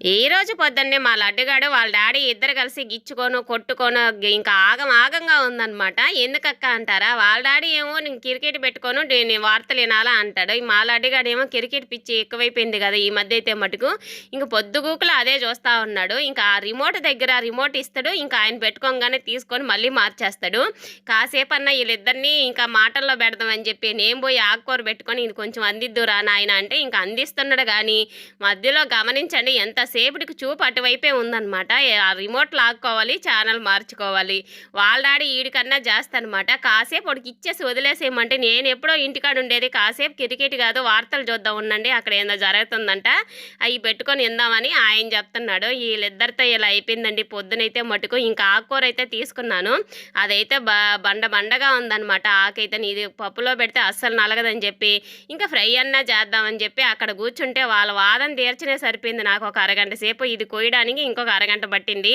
ఈ రోజు పొద్దున్నే మా లడ్డుగాడు వాళ్ళ డాడీ ఇద్దరు కలిసి గిచ్చుకోను కొట్టుకోను ఇంకా ఆగం ఆగంగా ఉందనమాట ఎందుకక్క అంటారా? వాళ్ళ డాడీ ఏమో నేను క్రికెట్ పెట్టుకోను నేను వార్తలు వినాలా అంటాడు. మా లడ్డుగాడు ఏమో క్రికెట్ పిచ్చి ఎక్కువైపోయింది కదా ఈ మధ్య అయితే మటుకు. ఇంక పొద్దుగూకులు అదే చూస్తా ఉన్నాడు. ఇంకా ఆ రిమోట్ దగ్గర రిమోట్ ఇస్తాడు. ఇంకా ఆయన పెట్టుకోగానే తీసుకొని మళ్ళీ మార్చేస్తాడు. కాసేపు అన్న వీళ్ళిద్దరిని ఇంకా మాటల్లో పెడదామని చెప్పి నేను పోయి ఆకుకూర పెట్టుకొని ఇది కొంచెం అందిద్దురా నాయన అంటే ఇంకా అందిస్తున్నాడు కానీ మధ్యలో గమనించండి ఎంత ఎంతసేపటికి చూపు అటువైపే ఉందన్నమాట. ఆ రిమోట్ లాక్కోవాలి ఛానల్ మార్చుకోవాలి. వాళ్ళ డాడీ ఈడికన్నా అనమాట కాసేపు వాడికి ఇచ్చేసి వదిలేసేయమంటే నేను ఎప్పుడో ఇంటికాడ ఉండేది కాసేపు క్రికెట్ కాదు వార్తలు చూద్దాం ఉండండి అక్కడ ఏందో జరుగుతుందంట. అవి పెట్టుకొని ఇందామని ఆయన చెప్తున్నాడు. వీళ్ళిద్దరితో ఇలా అయిపోయిందండి. పొద్దునైతే మటుకు ఇంకా ఆకుకూర అయితే తీసుకున్నాను. అదైతే బ బండ బండగా ఉందన్నమాట. ఆకైతే ఇది పప్పులో పెడితే అస్సలు నలగదని చెప్పి ఇంకా ఫ్రై అన్నా చేద్దామని చెప్పి అక్కడ కూర్చుంటే వాళ్ళ వాదన తీర్చనే సరిపోయింది. నాకు ఒక అరగంట సేపు ఇది కోయడానికి ఇంకొక అరగంట పట్టింది.